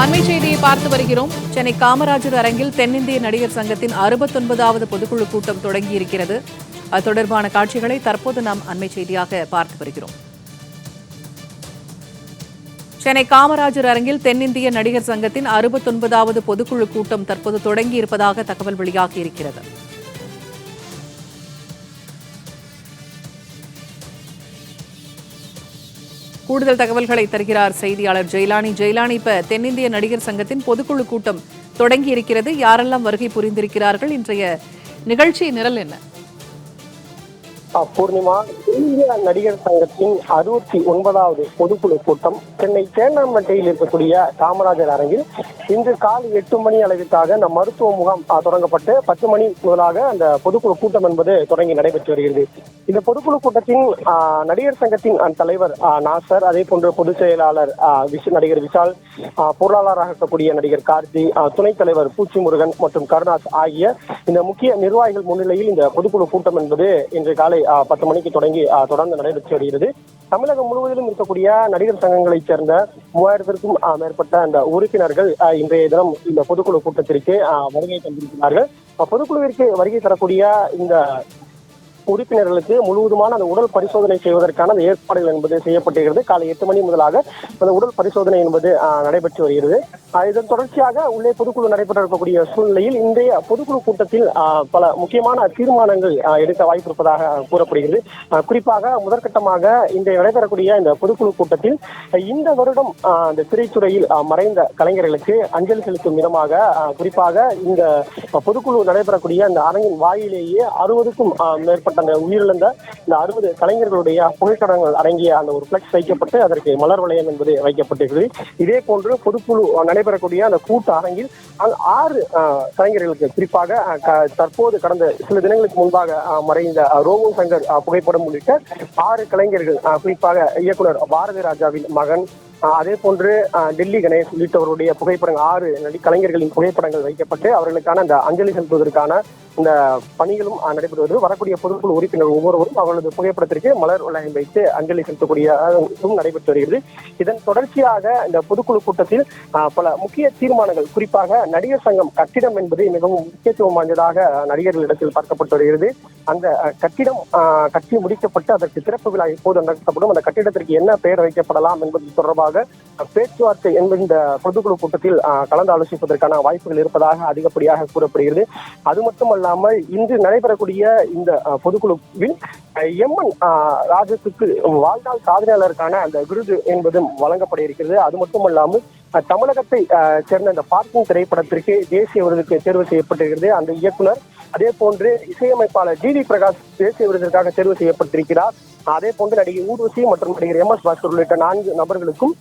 அண்மை செய்தியை பார்த்து வருகிறோம். சென்னை காமராஜர் அரங்கில் தென்னிந்திய நடிகர் சங்கத்தின் அறுபத்தொன்பதாவது பொதுக்குழு கூட்டம் தொடங்கியிருக்கிறது. அது தொடர்பான காட்சிகளை தற்போது நாம் அண்மை செய்தியாக பார்த்து வருகிறோம். சென்னை காமராஜர் அரங்கில் தென்னிந்திய நடிகர் சங்கத்தின் அறுபத்தொன்பதாவது பொதுக்குழு கூட்டம் தற்போது தொடங்கியிருப்பதாக தகவல் வெளியாகி இருக்கிறது. கூடுதல் தகவல்களை தருகிறார் செய்தியாளர் ஜெயலானி. ஜெயலானி இப்ப தென்னிந்திய நடிகர் சங்கத்தின் பொதுக்குழு கூட்டம் தொடங்கி இருக்கிறது யாரெல்லாம் வருகை புரிந்திருக்கிறார்கள்? இன்றைய நிகழ்ச்சி நிரல் என்ன? பூர்ணிமா இந்திய நடிகர் சங்கத்தின் அறுபத்தி ஒன்பதாவது பொதுக்குழு கூட்டம். சென்னை தேனாம்பட்டையில் இருக்கக்கூடிய காமராஜர் அரங்கில் இன்று காலை எட்டு மணி அளவிற்காக அந்த மருத்துவ முகாம் தொடங்கப்பட்டு பத்து மணி முதலாக அந்த பொதுக்குழு கூட்டம் என்பது தொடங்கி நடைபெற்று வருகிறது. இந்த பொதுக்குழு கூட்டத்தின் நடிகர் சங்கத்தின் தலைவர் நாசர் அதே போன்று பொதுச் செயலாளர் விஷ் நடிகர் விஷால் பொருளாளராக இருக்கக்கூடிய நடிகர் கார்த்தி துணைத் தலைவர் பூச்சி முருகன் மற்றும் கருணாஸ் ஆகிய இந்த முக்கிய நிர்வாகிகள் முன்னிலையில் இந்த பொதுக்குழு கூட்டம் என்பது இன்று காலை காலை பத்து மணிக்கு தொடங்கி தொடர்ந்து நடைபெற்று வருகிறது. தமிழகம் முழுவதிலும் இருக்கக்கூடிய நடிகர் சங்கங்களைச் சேர்ந்த மூவாயிரத்திற்கும் மேற்பட்ட அந்த உறுப்பினர்கள் இன்றைய தினம் இந்த பொதுக்குழு கூட்டத்திற்கு வருகை தந்திருக்கிறார்கள். பொதுக்குழுவிற்கு வருகை தரக்கூடிய இந்த உறுப்பினர்களுக்கு முழுவதுமான அந்த உடல் பரிசோதனை செய்வதற்கான அந்த ஏற்பாடுகள் என்பது செய்யப்பட்டிருக்கிறது. காலை எட்டு மணி முதலாக அந்த உடல் பரிசோதனை என்பது நடைபெற்று வருகிறது. இதன் தொடர்ச்சியாக உள்ளே பொதுக்குழு நடைபெற்ற இருக்கக்கூடிய சூழ்நிலையில் இன்றைய பொதுக்குழு கூட்டத்தில் பல முக்கியமான தீர்மானங்கள் எடுக்க வாய்ப்பு இருப்பதாக கூறப்படுகிறது குறிப்பாக முதற்கட்டமாக இன்றைய நடைபெறக்கூடிய இந்த பொதுக்குழு கூட்டத்தில் இந்த வருடம் இந்த திரைத்துறையில் மறைந்த கலைஞர்களுக்கு அஞ்சலி செலுத்தும் விதமாக குறிப்பாக இந்த பொதுக்குழு நடைபெறக்கூடிய இந்த அரங்கின் வாயிலேயே அறுபதுக்கும் மேற்பட்ட அந்த உயிரிழந்த இந்த அறுபது கலைஞர்களுடைய புகைப்படங்கள் அடங்கிய அந்த ஒரு பிளக்ஸ் வைக்கப்பட்டு அதற்கு மலர் வளையம் என்பது வைக்கப்பட்டிருக்கிறது. இதே போன்று பொதுக்குழு நடைபெறக்கூடிய அந்த கூட்ட அரங்கில் அங்கு ஆறு ஆஹ், கலைஞர்களுக்கு குறிப்பாக தற்போது கடந்த சில தினங்களுக்கு முன்பாக மறைந்த ஆஹ், ரோமன் சங்கர் புகைப்படம் உள்ளிட்ட ஆறு கலைஞர்கள் ஆஹ், குறிப்பாக இயக்குனர் பாரதி ராஜாவின் மகன் அதே போன்று டெல்லி கணேஷ் உள்ளிட்டவருடைய புகைப்படங்கள் ஆறு நடி கலைஞர்களின் புகைப்படங்கள் வைக்கப்பட்டு அவர்களுக்கான அந்த அஞ்சலி செலுத்துவதற்கான இந்த பணிகளும் நடைபெறுவது. வரக்கூடிய பொதுக்குழு உறுப்பினர் ஒவ்வொருவரும் அவர்களது புகைப்படத்திற்கு மலர் வளையம் வைத்து அஞ்சலி செலுத்தக்கூடியதும் நடைபெற்று வருகிறது. இதன் தொடர்ச்சியாக இந்த பொதுக்குழு கூட்டத்தில் பல முக்கிய தீர்மானங்கள் குறிப்பாக நடிகர் சங்கம் கட்டிடம் என்பது மிகவும் முக்கியத்துவம் வாய்ந்ததாக நடிகர்களிடத்தில் பார்க்கப்பட்டு வருகிறது. அந்த கட்டிடம் கட்டி முடிக்கப்பட்டு அதற்கு திறப்பு விழா எப்போது நடத்தப்படும் அந்த கட்டிடத்திற்கு என்ன பெயர் வைக்கப்படலாம் என்பது தொடர்பாக தொடர்பாக பேச்சுவார்த்தை என்பது இந்த பொதுக்குழு கூட்டத்தில் கலந்து ஆலோசிப்பதற்கான வாய்ப்புகள் இருப்பதாக அதிகப்படியாக கூறப்படுகிறது. அது மட்டுமல்லாமல் இன்று நடைபெறக்கூடிய இந்த பொதுக்குழுவில் எம்என் ராஜத்துக்கு வாழ்நாள் சாதனையாளருக்கான அந்த விருது என்பதும் வழங்கப்பட இருக்கிறது. அது மட்டுமல்லாமல் தமிழகத்தை சேர்ந்த அந்த பார்க்கிங் திரைப்படத்திற்கு தேசிய விருதுக்கு தேர்வு செய்யப்பட்டிருக்கிறது. அந்த இயக்குனர் அதே போன்று இசையமைப்பாளர் ஜி டி பிரகாஷ் தேசிய விருதிற்காக தேர்வு செய்யப்பட்டிருக்கிறார். அதே போன்று நடிகை ஊர்வசி மற்றும் நடிகர் எம் எஸ் பாஸ்கர் உள்ளிட்ட நான்கு நபர்களுக்கும்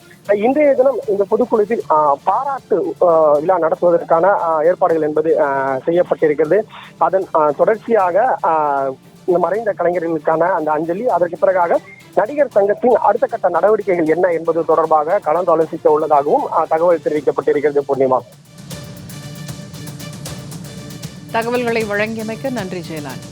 இன்றைய தினம் இந்த பொதுக்குழுவில் பாராட்டு விழா நடத்துவதற்கான ஏற்பாடுகள் என்பது செய்யப்பட்டிருக்கிறது. அதன் தொடர்ச்சியாக இந்த மறைந்த கலைஞர்களுக்கான அந்த அஞ்சலி. அதற்கு பிறகாக நடிகர் சங்கத்தின் அடுத்த கட்ட நடவடிக்கைகள் என்ன என்பது தொடர்பாக கலந்து ஆலோசிக்க உள்ளதாகவும் தகவல் தெரிவிக்கப்பட்டிருக்கிறது பூர்ணிமா. தகவல்களை வழங்கியமைக்க நன்றி ஜெயலானி.